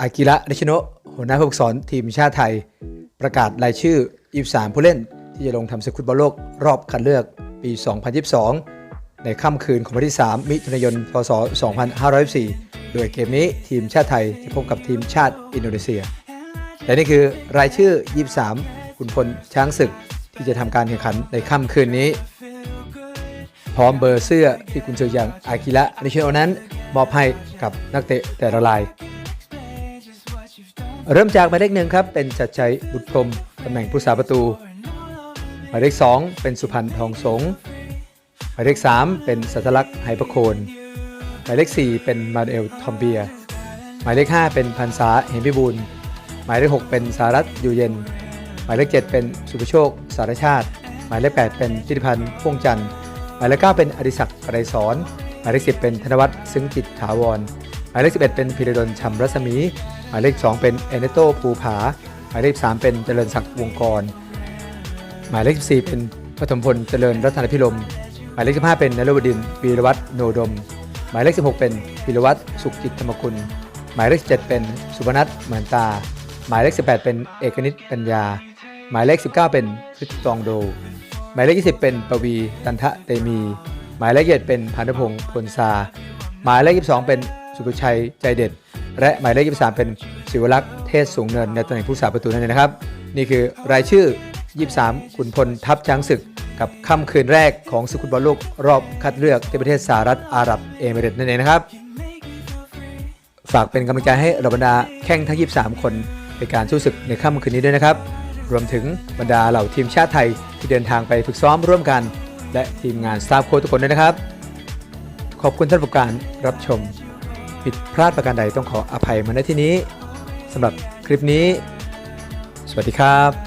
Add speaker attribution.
Speaker 1: อากิระนิชโนะหัวหน้าผู้ฝึกสอนทีมชาติไทย ประกาศรายชื่อ 23 ผู้เล่น ที่จะลงทำศึกฟุตบอลโลกรอบคัดเลือกปี 2022 ในค่ำคืนของวันที่ 3 มิถุนายน พศ 2504โดยเกมนี้ทีมชาติไทยจะพบกับทีมชาติอินโดนีเซีย และนี่คือรายชื่อ 23 คุณพลช้างศึกที่จะทำการแข่งขันในค่ำคืนนี้ พร้อมเบอร์เสื้อที่คุณซื้ออย่างอากิระนิชิโนะนั้นมอบให้กับนักเตะแต่ละราย เริ่มจากหมายเลขหนึ่งครับเป็นชัดชัยบุตรพรมตำแหน่งผู้สาประตู หมายเลขสองเป็นสุพรรณทองสงฆ์หมายเลขสามเป็นสัทลักษณ์ไหประโคน หมายเลขสี่เป็นมาเอลทอมเบีย หมายเลขห้าเป็นพันษาเห็นพิบูลหมายเลขหกเป็นสารัตอยู่เย็น หมายเลขเจ็ดเป็นสุภโชค สารชาติ หมายเลขแปดเป็นธิติพันธ์พ่วงจันทร์หมายเลขเก้าเป็นอดิศักดิ์ไกรสอนหมายเลขสิบเป็นธนวัฒน์ซึ้งจิตถาวร มายเลขสิบเอ็ดเป็นพิรดลชำรัศมี หมายเลขสองเป็นเอเนโตภูผา หมายเลขสามเป็นเจริญศักดิ์วงกร หมายเลข 14 เป็นปฐมพลเจริญรัตนพิรมหมายเลข 15 เป็นนรบดินวีรวัฒน์โนดม หมายเลข 16 เป็นพิรวัตรสุขจิตธรรมคุณ หมายเลข 17 เป็นสุพนัทเหมือนตา หมายเลข 18 เป็นเอกนิตปัญญา หมายเลข 19 เป็นพิตองโด หมายเลข 20 เป็นปวีตันทะเตมี หมายเลข21เป็นพันธพงศ์พลซา หมายเลข 22 เป็น สุภชัยใจเด็ด และหมายเลข 23 เป็นศิวลักษณ์เทศสูงเนินในตำแหน่งผู้สาประตูนั่นเองนะครับ นี่คือรายชื่อ 23 ขุนพลทัพช้างศึก กับค่ำคืนแรกของศึกฟุตบอลโลกรอบคัดเลือกที่ประเทศสหรัฐอาหรับเอมิเรตส์นั่นเองนะครับ ฝากเป็นกำลังใจให้เหล่าบรรดาแข้งทั้ง 23 คนในการสู้ศึกในค่ำคืนนี้ด้วยนะครับ รวมถึงบรรดาเหล่าทีมชาติไทยที่เดินทางไปฝึกซ้อมร่วมกัน และทีมงานสตาฟโค้ชทุกคนด้วยนะครับ ขอบคุณท่านผู้การรับชม ผิดพลาดประการใดต้องขออภัยมาในที่นี้สำหรับคลิปนี้ สวัสดีครับ